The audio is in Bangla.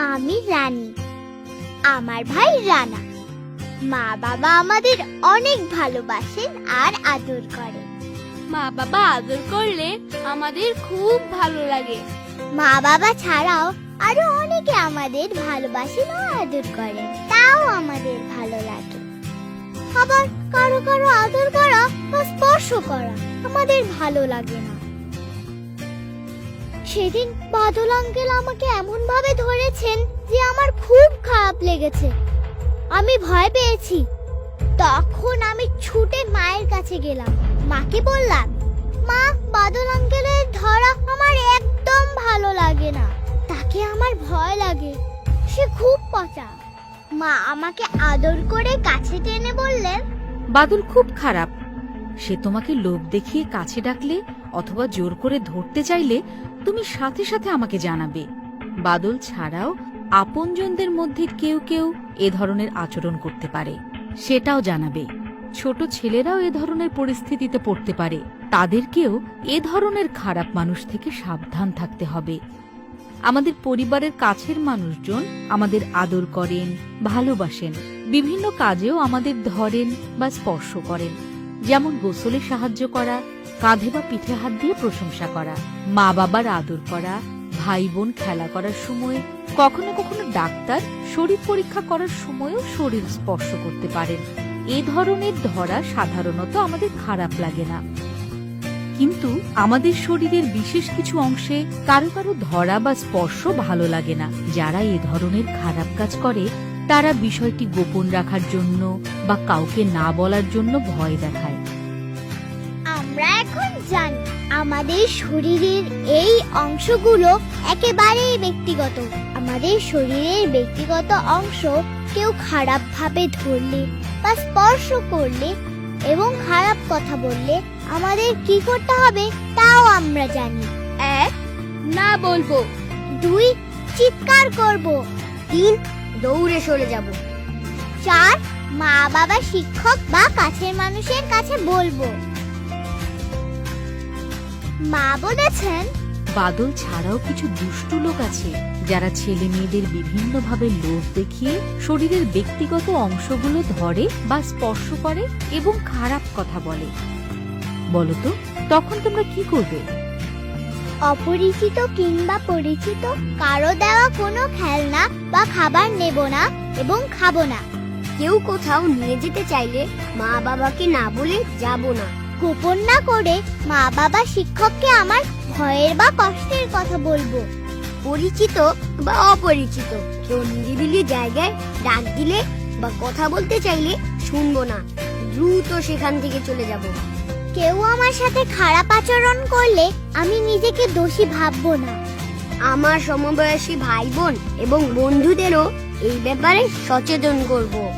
আমি রানী। আমার ভাই রানা। মা বাবা আমাদের অনেক ভালোবাসেন আর আদর করে মা বাবা আদর করলে আমাদের খুব ভালো লাগে। মা বাবা ছাড়াও আরও অনেকে আমাদের ভালোবাসেন ও আদর করে তাও আমাদের ভালো লাগে। আবার কারও কারও আদর করা বা স্পর্শ করা আমাদের ভালো লাগে না। সেদিন বাদল আঙ্কেল আমাকে এমন ভাবে ধরেছেন যে আমার খুব খারাপ লেগেছে। আমি ভয় পেয়েছি। তখন আমি ছুটে মায়ের কাছে গেলাম। মাকে বললাম, মা, বাদল আঙ্কেলের ধরা আমার একদম ভালো লাগে না। তাকে আমার ভয় লাগে। সে খুব পচা। মা আমাকে আদর করে কাছে টেনে বললেন, বাদল খুব খারাপ। সে তোমাকে লোভ দেখিয়ে কাছে ডাকলে অথবা জোর করে ধরতে চাইলে তুমি সাথে সাথে আমাকে জানাবে। বাদল ছাড়াও আপনজনদের মধ্যে কেউ কেউ এ ধরনের আচরণ করতে পারে, সেটাও জানাবে। ছোট ছেলেরাও এ ধরনের পরিস্থিতিতে পড়তে পারে। তাদেরকেও এ ধরনের খারাপ মানুষ থেকে সাবধান থাকতে হবে। আমাদের পরিবারের কাছের মানুষজন আমাদের আদর করেন, ভালোবাসেন, বিভিন্ন কাজেও আমাদের ধরেন বা স্পর্শ করেন। যেমন গোসলে সাহায্য করা, কাঁধে বা পিঠে হাত দিয়ে প্রশংসা করা মা বাবার আদর করা ভাই বোন খেলা করার সময়, কখনো কখনো ডাক্তার শরীর পরীক্ষা করার সময়ও শরীর স্পর্শ করতে পারেন। এ ধরনের ধরা সাধারণত আমাদের খারাপ লাগে না। কিন্তু আমাদের শরীরের বিশেষ কিছু অংশে কারও কারও ধরা বা স্পর্শ ভালো লাগে না। যারা এ ধরনের খারাপ কাজ করে, তারা বিষয়টি গোপন রাখার জন্য বা কাউকে না বলার জন্য ভয় দেখায়। আমরা এখন জানি, আমাদের শরীরের এই অংশগুলো একেবারেই ব্যক্তিগত। আমাদের শরীরের ব্যক্তিগত অংশ কেউ খারাপ ভাবে ধরলে বা স্পর্শ করলে এবং খারাপ কথা বললে আমাদের কি করতে হবে তাও আমরা জানি। এক, না বলব। দুই, চিৎকার করব। তিন, দৌড়ে সরে যাব। চার মা বাবা শিক্ষক বা কাছের মানুষের কাছে বলব। মা বলেছেন বাদল ছাড়াও কিছু দুষ্টু লোক আছে যারা ছেলে মেয়েদের বিভিন্নভাবে লোভ দেখিয়ে শরীরের ব্যক্তিগত অংশগুলো ধরে বা স্পর্শ করে এবং খারাপ কথা বলে। বলতো তখন তোমরা কি করবে? অপরিচিত কিংবা পরিচিত কারও দেওয়া কোনো খেলনা বা খাবার নেব না এবং খাব না। কেউ কোথাও নিয়ে যেতে চাইলে মা বাবাকে না বলে যাব না। গোপন না করে মা বাবা শিক্ষককে আমার ভয়ের বা কষ্টের কথা বলব। পরিচিত বা অপরিচিত, কেউ নিরিবিলি জায়গায় ডাক দিলে বা কথা বলতে চাইলে শুনব না। দ্রুত সেখান থেকে চলে যাব। কেউ আমার সাথে খারাপ আচরণ করলে আমি নিজেকে দোষী ভাববো না। আমার সমবয়সী ভাই বোন এবং বন্ধুদেরও এই ব্যাপারে সচেতন করব।